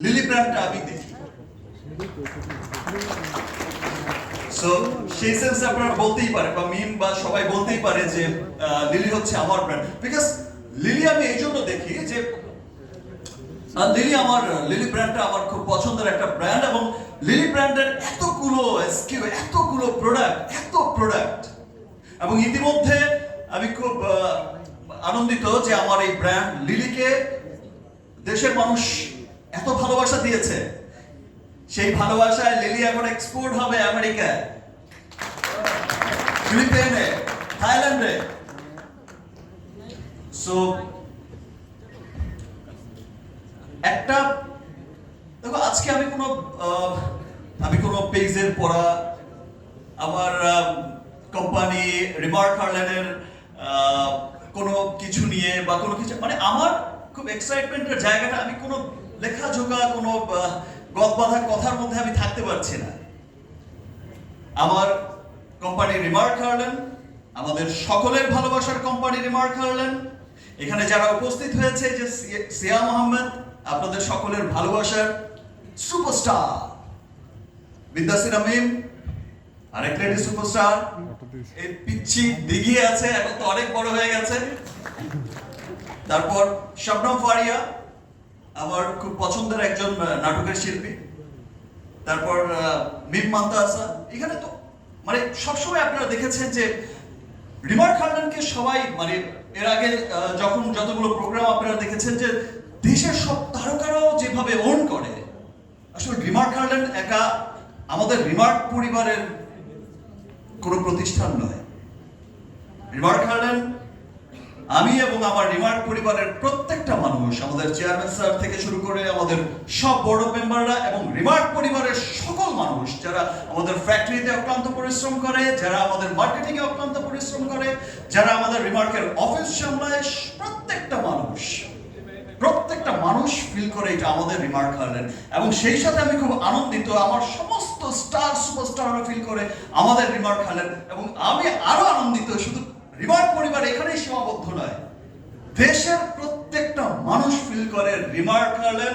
Lily ব্র্যান্ডটা আমি দেখি। So সেই সেন্সে আপনারা বলতেই পারে বা মিম বা সবাই বলতেই পারে যে লিলি হচ্ছে আমার ব্র্যান্ড বিকজ লিলি আমি এই জন্য দেখি যে লিলি আমার লিলি ব্র্যান্ডটা আমার খুব পছন্দের একটা ব্র্যান্ড এবং লিলি ব্র্যান্ডের এতগুলো স্কিল এতগুলো প্রোডাক্ট এত প্রোডাক্ট এবং ইতিমধ্যে আমি খুব আনন্দিত যে আমার এই ব্র্যান্ড লিলিকে দেশের মানুষ এত ভালোবাসা দিয়েছে। সেই ভালোবাসায় লিলি এখন এক্সপোর্ট হবে আমেরিকায়। থাইল্যান্ডে। সো একটা, দেখো, আজকে আমি কোনো আমি কোনো পেজের পড়া, আমার কোম্পানি রিমার্ক হার্লেনের কোনো কিছু নিয়ে বা কোনো কিছু মানে আমার খুব এক্সাইটমেন্টের জায়গাটা আমি কোনো লেখাজোকা কোনো গদ বাঁধা কথার মধ্যে আমি থাকতে পারছি না। আমার কোম্পানি রিমার্ক হার্লেন আমাদের সকলের ভালোবাসার কোম্পানি রিমার্ক হার্লেন এখানে যারা উপস্থিত হয়েছে যে সি- সিয়াম আহমেদ আপনাদের সকলের ভালোবাসার সুপারস্টার বিদ্যাসির আমিম আরেক লেডি সুপারস্টার এই পিচ্ছি দিঘি আছে, এখন তো অনেক বড় হয়ে গেছে। তারপর শবনম ফারিয়া আমার খুব পছন্দের একজন নাটকের শিল্পী। তারপর মিম মান্তাসা এখানে তো মানে সবসময় আপনারা দেখেছেন যে রিমার্ক হার্ডেনকে সবাই মানে এর আগে যখন যতগুলো প্রোগ্রাম আপনারা দেখেছেন যে দেশের সব তারকারাও যেভাবে ওন করে, আসলে রিমার্ক হার্ডেন একা আমাদের রিমার্ক পরিবারের কোনো প্রতিষ্ঠান নয়। রিমার্ক হার্ডেন আমি এবং আমার রিমার্ক পরিবারের প্রত্যেকটা মানুষ, আমাদের চেয়ারম্যান স্যার থেকে শুরু করে আমাদের সব বড় মেম্বাররা এবং রিমার্ক পরিবারের সকল মানুষ যারা আমাদের ফ্যাক্টরিতে অক্লান্ত পরিশ্রম করে, যারা আমাদের মার্কেটিং এ অক্লান্ত পরিশ্রম করে, যারা আমাদের রিমার্কের অফিস সামলায়, প্রত্যেকটা মানুষ প্রত্যেকটা মানুষ ফিল করে এটা আমাদের রিমার্ক হারলেন। এবং সেই সাথে আমি খুব আনন্দিত, আমার সমস্ত স্টার সুপারস্টাররা ফিল করে আমাদের রিমার্ক হারলেন। এবং আমি আরও আনন্দিত, শুধু রিমার্ক পরিবার এখানেই সীমাবদ্ধ নয়। দেশের প্রত্যেকটা মানুষ ফিল করে রিমার্ক হারলেন